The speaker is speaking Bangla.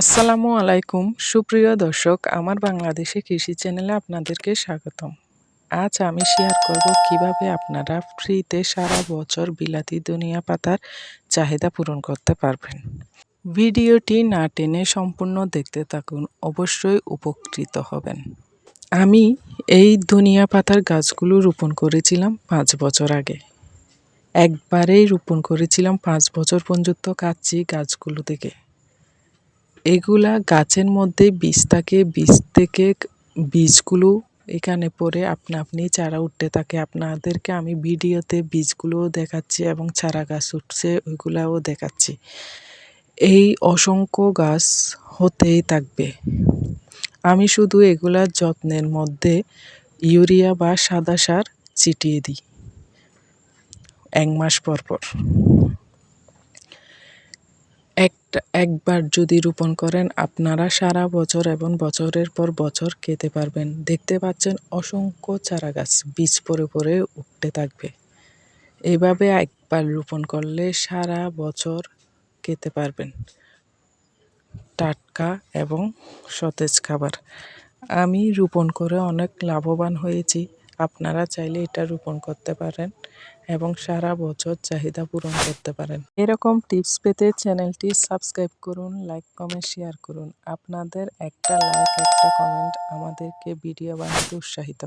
আসসালামু আলাইকুম। সুপ্রিয় দর্শক, আমার বাংলাদেশে কৃষি চ্যানেলে আপনাদেরকে স্বাগতম। আজ আমি শেয়ার করব কীভাবে আপনারা ফ্রিতে সারা বছর বিলাতি দুনিয়া পাতার চাহিদা পূরণ করতে পারবেন। ভিডিওটি না টেনে সম্পূর্ণ দেখতে থাকুন, অবশ্যই উপকৃত হবেন। আমি এই দুনিয়া পাতার গাছগুলো রোপণ করেছিলাম পাঁচ বছর আগে। একবারেই রোপণ করেছিলাম পাঁচ বছর পর্যন্ত কাচ্ছি গাছগুলো থেকে। এগুলা গাছের মধ্যে বীজ থাকে, বীজ থেকে বীজগুলো এখানে পরে আপনা আপনি চারা উঠতে থাকে। আপনাদেরকে আমি ভিডিওতে বীজগুলোও দেখাচ্ছি এবং চারা গাছ উঠছে, ওইগুলাও দেখাচ্ছি। এই অসংখ্য গাছ হতেই থাকবে। আমি শুধু এগুলার যত্নের মধ্যে ইউরিয়া বা সাদা সার ছিটিয়ে দিই। এক মাস পর পর। একবার যদি রোপণ করেন, আপনারা সারা বছর এবং বছরের পর বছর খেতে পারবেন। দেখতে পাচ্ছেন অসংখ্য চারা গাছ বীজ পরে পরে উঠতে থাকবে। এভাবে একবার রোপণ করলে সারা বছর খেতে পারবেন। টাটকা এবং সতেজ খাবার। আমি রোপণ করে অনেক লাভবান হয়েছি। আপনারা চাইলে এটা রোপণ করতে পারেন এবং সারা বছর চাহিদা পূরণ করতে পারেন। এরকম টিপস পেতে চ্যানেলটি সাবস্ক্রাইব করুন, লাইক, কমেন্ট, শেয়ার করুন। আপনাদের একটা লাইক, একটা কমেন্ট আমাদেরকে ভিডিও বানাতে উৎসাহিত